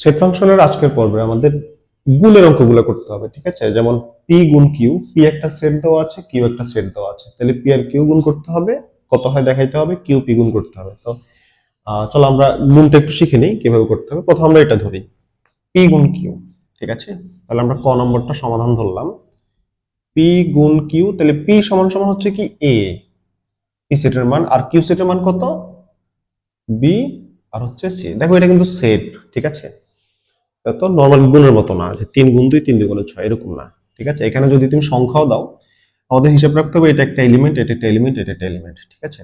Set ফাংশনের আজকের পর্বে আমাদের গুণের অঙ্কগুলো করতে হবে, ঠিক আছে? যেমন পি গুণ কিউ পি একটা সেট দেওয়া আছে কিউ একটা সেট দেওয়া আছে। তাহলে পি আর কিউ গুণ করতে হবে, কত হয় দেখাইতে হবে? কিউ পি গুণ করতে হবে। তো চলো আমরা গুণটা একটু শিখে নিই, কীভাবে করতে হবে। প্রথম আমরা এটা ধরি। পি গুণ কিউ ঠিক আছে? তাহলে আমরা ক নম্বরটা সমাধান ধরলাম। পি গুণ কিউ তাহলে পি সমান সমান হচ্ছে কি? এ পি সেটের মান, আর কিউ সেটের মান কত? বি আর হচ্ছে সি দেখো এটা কিন্তু সেট ঠিক আছে? তো নর্মাল গুণের মতো না যে তিন গুণ দুই, তিন গুণে ছয়, এরকম না, ঠিক আছে? এখানে যদি তুমি সংখ্যাও দাও, আমাদের হিসাব রাখতে হবে এটা একটা এলিমেন্ট এটা একটা এলিমেন্ট এটা একটা এলিমেন্ট ঠিক আছে?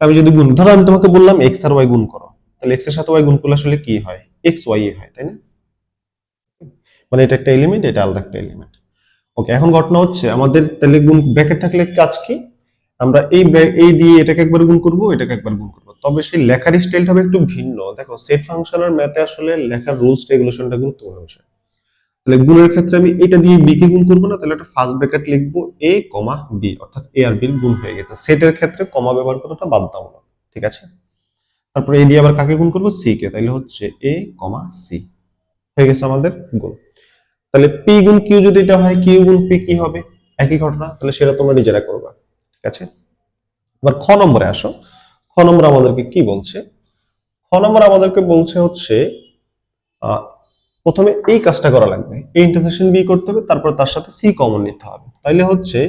আমি যদি গুণ, ধরো আমি তোমাকে বললাম এক্স আর ওয়াই গুণ করো, তাহলে এক্সের সাথে ওয়াই গুণ করলে আসলে কি হয়? এক্স ওয়াই হয়, তাই না? মানে এটা একটা এলিমেন্ট এটা আলাদা একটা এলিমেন্ট ওকে এখন ঘটনা হচ্ছে, আমাদের তাহলে গুণ ব্র্যাকেট থাকলে কাজ কি? আমরা এই এই দিয়ে এটাকে একবার গুণ করব, এটাকে একবার গুণ করব। তবে সেই লেখার স্টাইলটা হবে একটু ভিন্ন। দেখো সেট ফাংশন ফাংশনের ম্যাথে আসলে লেখার রুলস রেগুলেশনটা গুরুত্বপূর্ণ বিষয়। তাহলে গুণের ক্ষেত্রে আমি এটা দিয়ে বি কে গুণ করব না, তাহলে একটা ফার্স্ট ব্র্যাকেট লিখব এ কমা বি অর্থাৎ এ আর বির গুণ হয়ে গেছে। সেটের ক্ষেত্রে কমা ব্যবহার করাটা বাধ্যতামূলক, ঠিক আছে? তারপরে এ দিয়ে আবার কাকে গুণ করব? সি কে। তাহলে হচ্ছে এ কমা সি হয়ে গেছে আমাদের গুণ। তাহলে পি গুণ কিউ যদি এটা হয় কিউ গুণ পি কি হবে? একই ঘটনা, তাহলে সেটা তোমরা নিজেরা করবা, ঠিক আছে? এবার খ নম্বরে আসো। নম্বর আমাদেরকে কি বলছে? খ নম্বর আমাদেরকে বলছে হচ্ছে প্রথমে এই কাজটা করা লাগবে। এই ইন্টারসেকশন বি করতে হবে, তারপর তার সাথে সি কমন নিতে হবে। তাইলে হচ্ছে,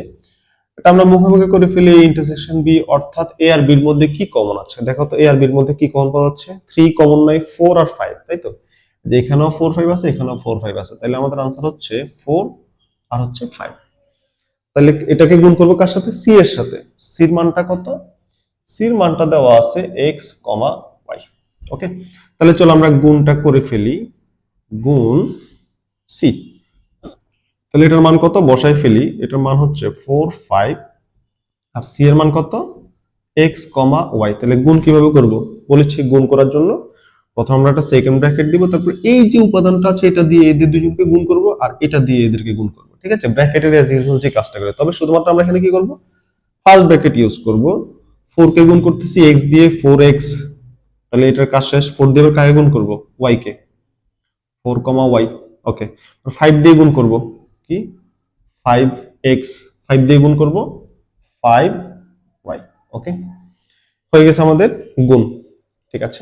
এটা আমরা মুখোমুখি করে ফেলি এই ইন্টারসেকশন বি অর্থাৎ এ আর বির মধ্যে কি কমন আছে? দেখো তো এ আর বির মধ্যে কি কমন পাওয়া যাচ্ছে? থ্রি কমন নাই ফোর আর ফাইভ তাই তো? যে এখানেও ফোর ফাইভ আছে, এখানেও ফোর ফাইভ আছে। তাহলে আমাদের আনসার হচ্ছে ফোর আর হচ্ছে ফাইভ তাহলে এটাকে গুণ করব কার সাথে? সি এর সাথে। সির মানটা কত? সির মানটা দেওয়া আছে এক্স কমা ওয়াই ওকে তাহলে চলো আমরা গুণটা করে ফেলি। গুণ সি তাহলে এটার মান কত? বসাই ফেলি। এটার মান হচ্ছে ফোর ফাইভ আর সি এর মান কত? এক্স কমা ওয়াই তাহলে গুণ কীভাবে করব? বলেছি গুণ করার জন্য। প্রথম আমরা একটা সেকেন্ড ব্র্যাকেট দিব, তারপর এই যে উপাদানটা আছে, এটা দিয়ে এদের দুজনকে গুণ করব, আর এটা দিয়ে এদেরকে গুণ করব। ঠিক আছে? ব্র্যাকেটের অ্যাজ যে কাজটা করে। তবে শুধুমাত্র আমরা এখানে কি করব? ফার্স্ট ব্র্যাকেট ইউজ করব। 4 কে গুণ করতেছি, x দিয়ে 4x তাহলে এটার কাজ শেষ। 4 দিয়ে কাকে গুণ করব? Y কে 4 কমা y ওকে 5 দিয়ে গুণ করব কি? 5x 5 দিয়ে গুণ করব 5y ওকে হয়ে গেছে আমাদের গুণ, ঠিক আছে।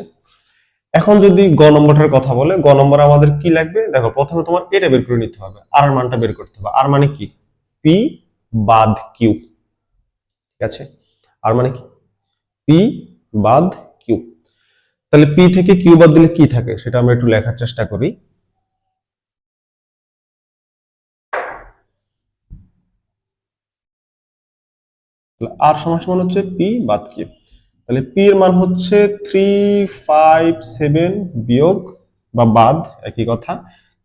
এখন যদি গ নম্বরটার কথা বলে, গ নম্বর আমাদের কি লাগবে? দেখো, প্রথমে তোমার এটা বের করে নিতে হবে আর মানটা বের করতে হবে। আর মানে কি? পি বাদ কিউ ঠিক আছে? আর মানে কি? পি বাদ কিউ। তাহলে পি থেকে কিউ বাদ দিলে কি থাকে? সেটা আমরা একটু লেখার চেষ্টা করি। আর সমান সমান হচ্ছে পি বাদ কিউ। তাহলে পি এর মান হচ্ছে থ্রি ফাইভ সেভেন বিয়োগ বা বাদ, একই কথা।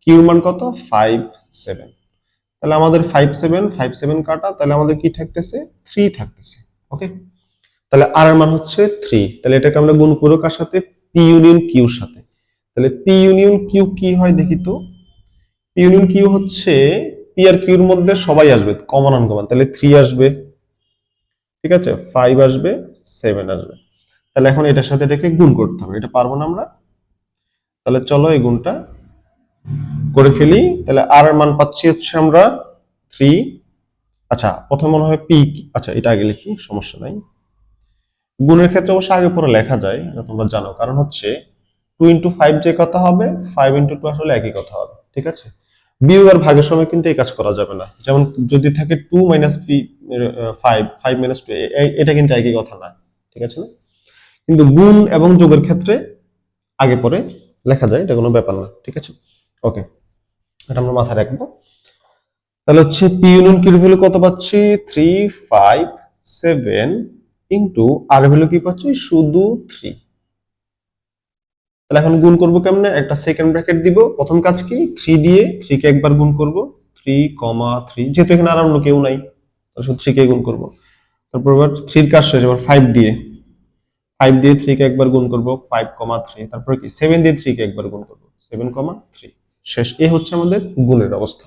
কিউর মান কত? ফাইভ সেভেন তাহলে আমাদের ফাইভ সেভেন ফাইভ সেভেন কাটা, তাহলে আমাদের কি থাকতেছে? থ্রি থাকতেছে ওকে তাহলে আর এর মান হচ্ছে থ্রি তাহলে এটাকে আমরা গুণ করব কার সাথে? পি ইউনিয়ন কিউর সাথে। তাহলে পি ইউনিয়ন কিউ কি হয় দেখি তো? পি ইউনিয়ন কিউ হচ্ছে পি আর কিউর মধ্যে সবাই আসবে কমন আনকমন তাহলে থ্রি আসবে। ঠিক আছে? ফাইভ আসবে সেভেন আসবে। তাহলে এখন এটার সাথে এটাকে গুণ করতে হবে। এটা পারব না আমরা। তাহলে চলো এই গুণটা করে ফেলি। তাহলে আর এর মান পাচ্ছি হচ্ছে আমরা থ্রি আচ্ছা প্রথমে মনে হয় পি আচ্ছা এটা আগে লিখি, সমস্যা নাই। গুণের ক্ষেত্রে অবশ্য আগে পরে লেখা যায়, এটা তোমরা জানো। কারণ হচ্ছে টু ইন্টু ফাইভ যে কথা হবে ফাইভ ইন্টু টু আসলে একই কথা হবে, ঠিক আছে? বিয়োগ আর ভাগের সময় কিন্তু এই কাজ করা যাবে না। যেমন যদি থাকে two minus five five minus two এটা কিন্তু একই কথা না, ঠিক আছে না? কিন্তু গুণ এবং যোগের ক্ষেত্রে আগে পরে লেখা যায়, এটা কোনো ব্যাপার না, ঠিক আছে? ওকে এটা আমরা মাথায় রাখব। তাহলে হচ্ছে পি ইউনিয়ন কির ভ্যালু কত পাচ্ছি? থ্রি ফাইভ সেভেন ইন্টু আর ভ্যালু কি পাচ্ছি? শুধু থ্রি তাহলে এখন গুণ করব কেমনে? একটা সেকেন্ড ব্র্যাকেট দিব। প্রথম কাজ কি? থ্রি দিয়ে থ্রি কে একবার গুণ করব। থ্রি কমা থ্রি যেহেতু এখানে আর অন্য কেউ নাই শুধু থ্রি কে গুণ করব। তারপর এবার থ্রির কাজ শেষ। এবার ফাইভ দিয়ে। ফাইভ দিয়ে থ্রি কে একবার গুণ করব। ফাইভ কমা থ্রি তারপরে কি? সেভেন দিয়ে থ্রি কে একবার গুণ করব। সেভেন কমা থ্রি শেষ। এ হচ্ছে আমাদের গুণের অবস্থা।